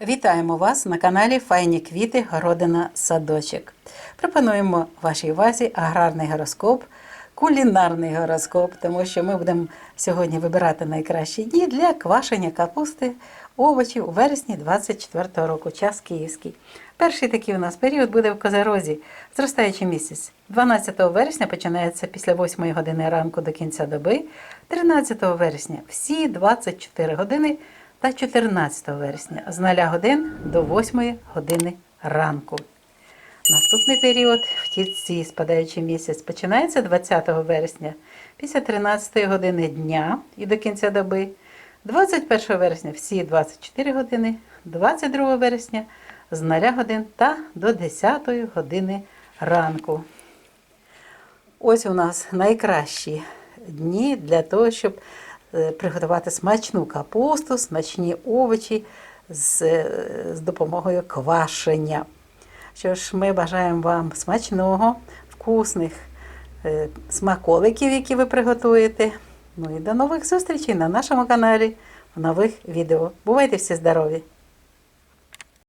Вітаємо вас на каналі Файні квіти, городина, садочок. Пропонуємо вашій увазі аграрний гороскоп, кулінарний гороскоп, тому що ми будемо сьогодні вибирати найкращі дні для квашення капусти, овочів у вересні 24 року, час київський. Перший такий у нас період буде в Козерозі, зростаючий місяць. 12 вересня починається після 8 години ранку до кінця доби, 13 вересня всі 24 години та 14 вересня з 0 годин до 8 години ранку. Наступний період в тільці спадаючий місяць починається 20 вересня після 13 години дня і до кінця доби, 21 вересня всі 24 години, 22 вересня з 0 годин та до 10 години ранку. Ось у нас найкращі дні для того, щоб приготувати смачну капусту, смачні овочі з, е, з допомогою квашення. Що ж, ми бажаємо вам смачного, вкусних е, смаколиків, які ви приготуєте. Ну і до нових зустрічей на нашому каналі в нових відео. Бувайте всі здорові!